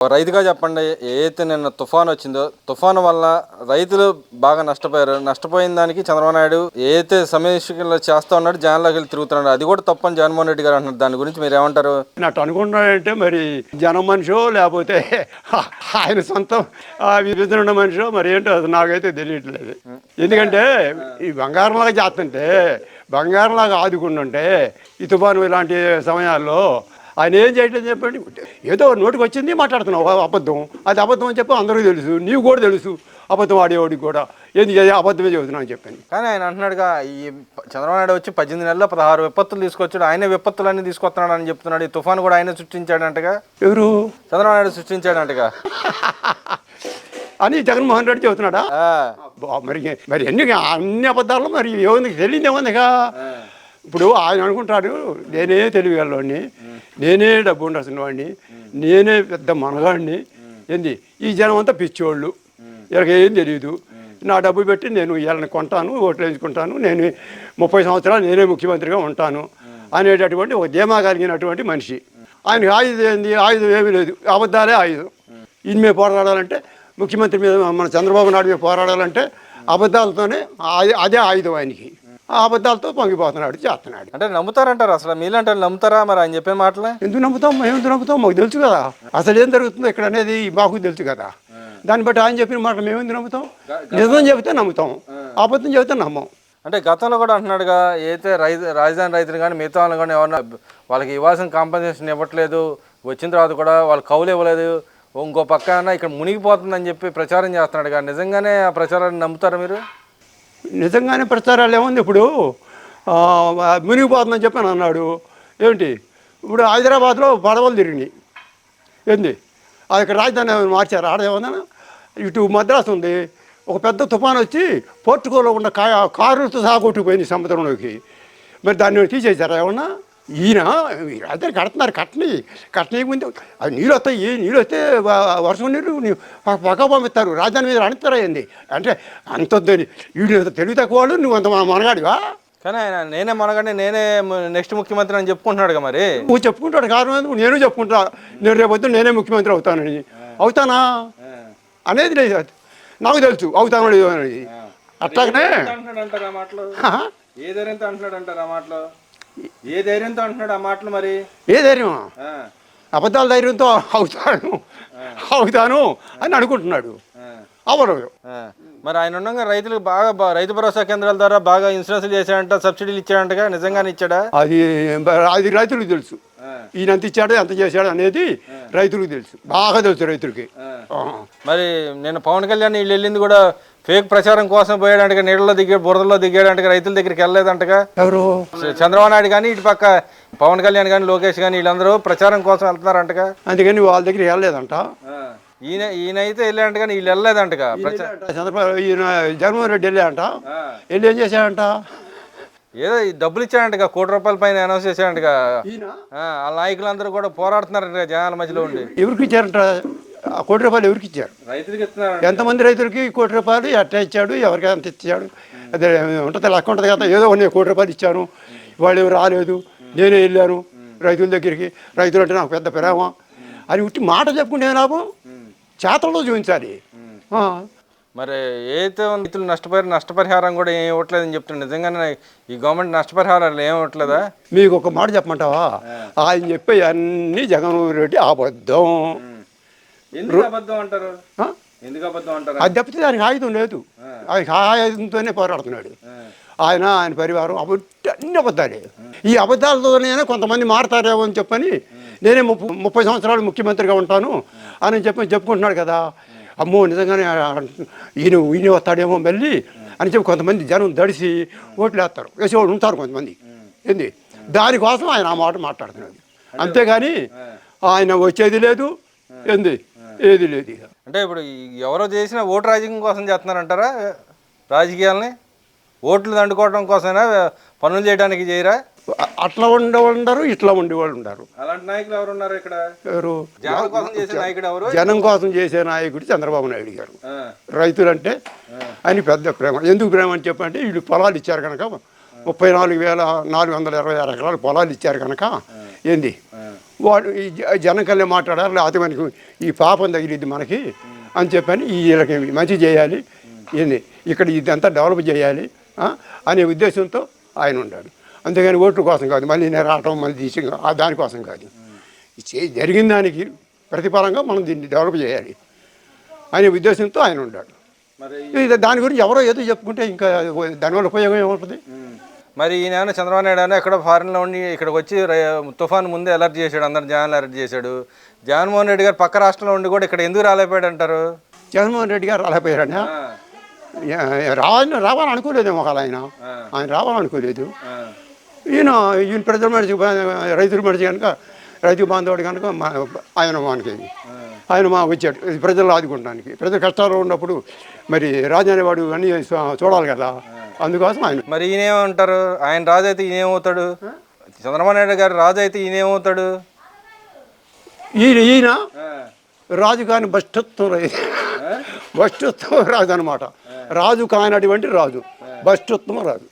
రైతుగా చెప్పండి ఏదైతే నిన్న తుఫాన్ వచ్చిందో తుఫాను వల్ల రైతులు బాగా నష్టపోయారు. నష్టపోయిన దానికి చంద్రబాబు నాయుడు ఏదైతే సమీక్షలు చేస్తా ఉన్నాడు జనాల్లోకి వెళ్ళి తిరుగుతున్నాడు. అది కూడా తప్పని జగన్మోహన్ రెడ్డి గారు అంటున్నారు. దాని గురించి మీరు ఏమంటారు? నట్టు అనుకుంటున్నాడంటే మరి జనం మనిషో లేకపోతే ఆయన సొంతం ఆ విభజన ఉన్న మనిషో మరి ఏంటో అది నాకైతే తెలియట్లేదు. ఎందుకంటే ఈ బంగారంలాగా చేస్తుంటే బంగారంలాగా ఆదుకుంటుంటే ఈ తుఫాను ఇలాంటి సమయాల్లో ఆయన ఏం చేయట్లేదు చెప్పండి. ఏదో నోటికి వచ్చింది మాట్లాడుతున్నావు. అబద్ధం. అది అబద్ధం అని చెప్పి అందరికీ తెలుసు. నీకు కూడా తెలుసు. అబద్ధం ఆడేవాడికి కూడా. ఏంది అబద్ధమే చెబుతున్నావు అని చెప్పాను కానీ ఆయన అంటున్నాడుగా ఈ చంద్రబాబు నాయుడు వచ్చి పద్దెనిమిది నెలల్లో పదహారు విపత్తులు తీసుకొచ్చాడు. ఆయనే విపత్తులన్నీ తీసుకొస్తున్నాడు అని చెప్తున్నాడు. ఈ తుఫాను కూడా ఆయనే సృష్టించాడంటగా? ఎవరు? చంద్రబాబు నాయుడు సృష్టించాడంటగా? అని జగన్మోహన్ రెడ్డి చెబుతున్నాడా? మరి మరి ఎన్ని అన్ని అబద్ధాలు మరి ఏముంది? తెలియదు ఏముందిగా ఇప్పుడు ఆయన అనుకుంటాడు నేనే తెలివిగలవాడిని నేనే డబ్బు ఉండాల్సిన వాడిని నేనే పెద్ద మనగాడిని. ఏంది? ఈ జనం అంతా పిచ్చోళ్ళు. వీళ్ళకి ఏం తెలియదు నా డబ్బు పెట్టి నేను వీళ్ళని కొంటాను ఓట్లు వేసుకుంటాను నేను ముప్పై సంవత్సరాలు నేనే ముఖ్యమంత్రిగా ఉంటాను అనేటటువంటి ఒక ధీమా కలిగినటువంటి మనిషి. ఆయనకి ఆయుధం ఏంది? ఆయుధం ఏమీ లేదు. అబద్ధాలే ఆయుధం. ఈయన మీద పోరాడాలంటే ముఖ్యమంత్రి మీద మన చంద్రబాబు నాయుడు మీద పోరాడాలంటే అబద్ధాలతోనే అదే ఆయుధం ఆయనకి. ఆ అబద్ధాలతో పొంగిపోతున్నాడు చేస్తున్నాడు. అంటే నమ్ముతారంటారు అసలు? మీలాంటి వాళ్ళు నమ్ముతారా మరి ఆయన చెప్పే మాటలే? ఎందుకు నమ్ముతాం? మేము ఎందుకు నమ్ముతాం? మాకు తెలుసు కదా. అసలు ఏం జరుగుతుందో ఇక్కడ అనేది మాకు తెలుసు కదా. దాన్ని బట్టి ఆయన చెప్పిన మాట మేము ఎందుకు నమ్ముతాం? నిజం చెబితే నమ్ముతాం. అబద్ధం చెబితే నమ్మం. అంటే గతంలో కూడా అంటున్నాడుగా ఏదైతే రైతు రాజధాని రైతులు కానీ మిగతా వాళ్ళని కానీ ఎవరన్నా వాళ్ళకి ఇవ్వాల్సిన కాంపన్సేషన్ ఇవ్వట్లేదు వచ్చిన తర్వాత కూడా వాళ్ళు కౌలు ఇవ్వలేదు ఇంకో పక్కన ఇక్కడ మునిగిపోతుందని చెప్పి ప్రచారం చేస్తున్నాడు కానీ నిజంగానే ఆ ప్రచారాన్ని నమ్ముతారా మీరు? నిజంగానే ప్రచారాలు ఏముంది ఇప్పుడు? మునిగిపోతుందని చెప్పి అన్నాడు. ఏమిటి? ఇప్పుడు హైదరాబాద్లో పడవలు తిరిగినాయి. ఏంది? అది ఇక్కడ రాజధాని ఏమైనా మార్చారు? ఆడదేమన్నా ఇటు మద్రాసు ఉంది. ఒక పెద్ద తుఫాన్ వచ్చి పోర్టుకోలో ఉన్న కా కారులతో సహా కొట్టుకుపోయింది సముద్రంలోకి. మరి దాన్ని తీసేశారా ఏమన్నా? ఈయన రాజధాని కడుతున్నారు కట్టని ముందు అది నీళ్ళు వస్తాయి నీళ్ళు వస్తే వర్షం నీళ్ళు పక్క పంపిస్తారు రాజధాని మీద అణుతారా ఏంది అంటే అంత ఇంత తెలివి తక్కువ వాళ్ళు నువ్వు అంత మన- మనగాడివా? కానీ ఆయన నేనే మనగానే నేనే నెక్స్ట్ ముఖ్యమంత్రి అని చెప్పుకుంటున్నాడుగా మరి. నువ్వు చెప్పుకుంటాడు కారణం నేను చెప్పుకుంటా నేను రేపొద్దు నేనే ముఖ్యమంత్రి అవుతానని. అవుతానా? అనేది లేదు. నాకు తెలుసు అవుతానో లేదో అనేది. అట్లాగనే అంటున్నాడు ఆ మాటలు? హా? ఏ ధైర్యంతో అంటున్నాడు అంటారు ఆ మాటలు? ఏ ధైర్యంతో అంటున్నాడు ఆ మాటలు మరి? ఏ ధైర్యం? అబద్ధాల ధైర్యంతో అవుతాను అవుతాను అని అనుకుంటున్నాడు. అవరు. మరి ఆయన ఉండగా రైతులకు బాగా రైతు భరోసా కేంద్రాల ద్వారా బాగా ఇన్సూరెన్స్ చేశాడంట సబ్సిడీలు ఇచ్చాడంటగా నిజంగానే ఇచ్చాడా? అది అది రైతులకు తెలుసు. ఈయన ఎంత ఇచ్చాడో ఎంత చేశాడో అనేది రైతులకు తెలుసు. బాగా తెలుసు రైతులకి. మరి నేను పవన్ కళ్యాణ్ వీళ్ళు వెళ్ళింది కూడా ఫేక్ ప్రచారం కోసం పోయాడంటగా నీళ్ళలో దిగాడు బురదలో దిగాడంటగా రైతుల దగ్గరికి వెళ్ళలేదంటగా? ఎవరు? చంద్రబాబు నాయుడు కానీ ఇటు పక్క పవన్ కళ్యాణ్ కానీ లోకేష్ కానీ వీళ్ళందరూ ప్రచారం కోసం వెళ్తున్నారంటగా? అందుకని వాళ్ళ దగ్గర వెళ్ళలేదంట. ఈయన ఈయన అయితే వెళ్ళాడంట కానీ వీళ్ళు వెళ్ళలేదంటగా? ప్రచారం చంద్రబాబు ఈయన జగన్మోహన్ రెడ్డి వెళ్ళాడంట. వెళ్ళి ఏం చేశాడంట? ఏదో ఈ డబ్బులు ఇచ్చాడంటగా కోటి రూపాయల పైన అనౌన్స్ చేశాడంటగా. ఆ, ఆ నాయకులందరూ కూడా పోరాడుతున్నారంట జనాల మధ్యలో ఉండి. ఎవరికి ఇచ్చారంట? ఆ కోటి రూపాయలు ఎవరికి ఇచ్చారు? ఎంతమంది రైతులకి కోటి రూపాయలు ఎట్లా ఇచ్చాడు ఎవరికి ఎంత ఇచ్చాడు? అదే ఉంటుంది లెక్క ఉంటుంది కదా. ఏదో నేను కోటి రూపాయలు ఇచ్చాను వాళ్ళు ఎవరు రాలేదు నేనే వెళ్ళాను రైతుల దగ్గరికి. రైతులు అంటే నాకు పెద్ద ప్రేమ. అని ఉట్టి మాట చెప్పుకుంటే లాభం? చేతల్లో చూపించాలి. మరి ఏదైతే రైతులు నష్టపరి నష్టపరిహారం కూడా ఏం ఇవ్వట్లేదని చెప్తున్నారు నిజంగానే ఈ గవర్నమెంట్ నష్టపరిహారాలు ఏం ఇవ్వట్లేదా? మీకు ఒక మాట చెప్పమంటావా? ఆయన చెప్పే అన్ని జగన్మోహన్ రెడ్డి అబద్ధం. ఎందుకు అబద్ధం అంటారు? ఆ? ఎందుకు అబద్ధం అంటారు? అది తప్పితే దానికి ఆయుధం లేదు. ఆయనకి ఆ ఆయుధంతోనే పోరాడుతున్నాడు. ఆయన ఆయన పరివారం అబద్ధ అన్ని అబద్ధాలే. ఈ అబద్ధాలతోనే కొంతమంది మారతారేమో అని చెప్పని నేనే ముప్ప ముప్పై సంవత్సరాలు ముఖ్యమంత్రిగా ఉంటాను అని చెప్పి చెప్పుకుంటున్నాడు కదా. అమ్మో నిజంగానే ఈయన ఈయన వస్తాడేమో మళ్ళీ అని చెప్పి కొంతమంది జనం దడిసి ఓట్లు వేస్తారు వేసేవాళ్ళు ఉంటారు కొంతమంది. ఏంది? దానికోసం ఆయన ఆ మాట మాట్లాడుతున్నాడు. అంతేగాని ఆయన వచ్చేది లేదు. ఏంది? ఏది లేదు ఇక. అంటే ఇప్పుడు ఎవరో చేసిన ఓటు రాజకీయం కోసం చేస్తున్నారంటారా? రాజకీయాల్ని? ఓట్లు దండుకోవడం కోసమైనా? పనులు చేయడానికి చేయరా? అట్లా ఉండే ఉండరు ఇట్లా ఉండేవాళ్ళు ఉండరు. అలాంటి నాయకులు ఎవరు ఉన్నారు ఇక్కడ? ఎవరు? జనాల కోసం చేసే నాయకుడు ఎవరు? జనం కోసం చేసే నాయకుడు చంద్రబాబు నాయుడు గారు. ఆ, రైతులంటే ఆయన పెద్ద ప్రేమ. ఎందుకు ప్రేమ అని చెప్పంటే వీళ్ళు పొలాలు ఇచ్చారు కనుక ముప్పై నాలుగు వేల నాలుగు వందల ఇరవై ఆరు ఎకరాలు పొలాలు ఇచ్చారు కనుక ఏంది? వాడు ఈ జనం కల్లా మాట్లాడాలి లేకపోతే మనకి ఈ పాపం తగిలిద్ది మనకి అని చెప్పని ఈ వీళ్ళకి మంచి చేయాలి ఏంది? ఇక్కడ ఇదంతా డెవలప్ చేయాలి అనే ఉద్దేశంతో ఆయన ఉన్నాడు అంతేగాని ఓట్ల కోసం కాదు మళ్ళీ నేను రావటం మళ్ళీ తీసి దానికోసం కాదు. జరిగిన దానికి ప్రతిఫలంగా మనం దీన్ని డెవలప్ చేయాలి అనే ఉద్దేశంతో ఆయన ఉన్నాడు దాని గురించి ఎవరో ఏదో చెప్పుకుంటే ఇంకా దానివల్ల ఉపయోగం ఏమవుతుంది? మరి ఈయన ఏమన్నా చంద్రబాబు నాయుడు ఏమన్నా ఎక్కడ ఫారెన్లో ఉండి ఇక్కడికి వచ్చి తుఫాన్ ముందే అలర్ట్ చేశాడు అందరు జనాలు అలర్ట్ చేశాడు. జగన్మోహన్ రెడ్డి గారు పక్క రాష్ట్రంలో ఉండి కూడా ఇక్కడ ఎందుకు రాలేకపోయాడు అంటారు జగన్మోహన్ రెడ్డి గారు రాలేకపోయారని రావాలని రావాలని అనుకోలేదేమో ఒకవేళ ఆయన. ఆయన రావాలనుకోలేదు. ఈయన ఈయన ప్రజల మనిషి రైతుల మనిషి కనుక రైతు బాంధవుడు కనుక మా- ఆయన మనకి ఆయన మా వచ్చాడు ప్రజలు ఆదుకోవడానికి ప్రజల కష్టాలు ఉన్నప్పుడు మరి రాజు అనేవాడు అన్నీ చూడాలి కదా. అందుకోసం ఆయన. మరి ఈయన ఏమంటారు ఆయన రాజు అయితే ఈయన ఏమవుతాడు చంద్రబాబు నాయుడు గారు రాజు అయితే ఈయన ఏమవుతాడు ఈయన ఈయన రాజు కాని భ్రష్టత్వం రైతు భ్రష్టత్వం రాజు అనమాట రాజు కానటువంటి రాజు. భ్రష్టత్వం రాజు.